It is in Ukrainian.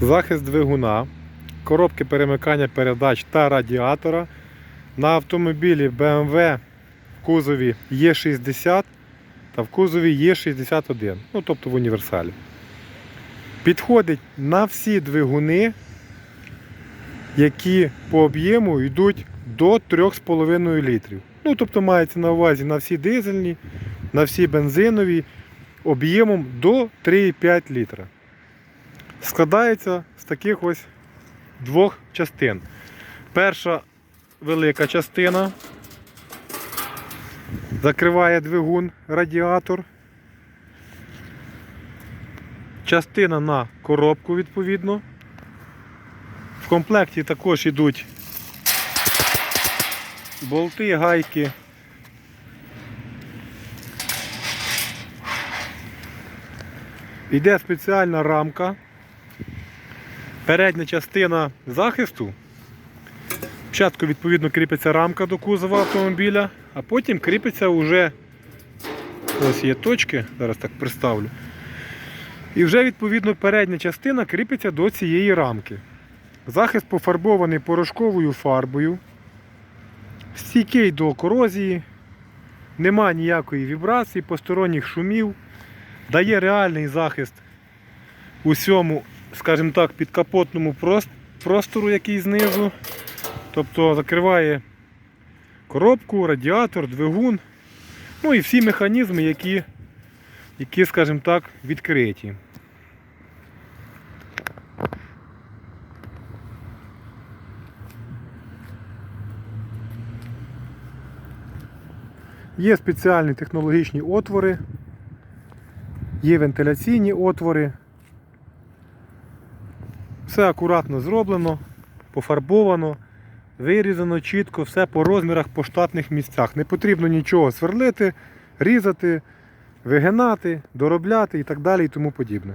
захист двигуна, коробки перемикання передач та радіатора. На автомобілі BMW в кузові Е60 та в кузові Е61, ну тобто в універсалі. Підходить на всі двигуни, які по об'єму йдуть до 3,5 літрів. Ну, тобто мається на увазі на всі дизельні, на всі бензинові об'ємом до 3,5 літра. Складається з таких ось двох частин. Перша велика частина закриває двигун, радіатор. Частина на коробку відповідно. В комплекті також йдуть болти, гайки. Йде спеціальна рамка. Передня частина захисту. Спочатку відповідно кріпиться рамка до кузова автомобіля, а потім кріпиться вже ось є точки, зараз так приставлю. І вже відповідно передня частина кріпиться до цієї рамки. Захист пофарбований порошковою фарбою, стійкий до корозії, нема ніякої вібрації, посторонніх шумів, дає реальний захист усьому, скажімо так, підкапотному прос- простору, який знизу. Тобто закриває коробку, радіатор, двигун, ну і всі механізми, які, які скажімо так, відкриті. Є спеціальні технологічні отвори, є вентиляційні отвори. Все акуратно зроблено, пофарбовано, вирізано чітко, все по розмірах, по штатних місцях. Не потрібно нічого сверлити, різати, вигинати, доробляти і так далі і тому подібне.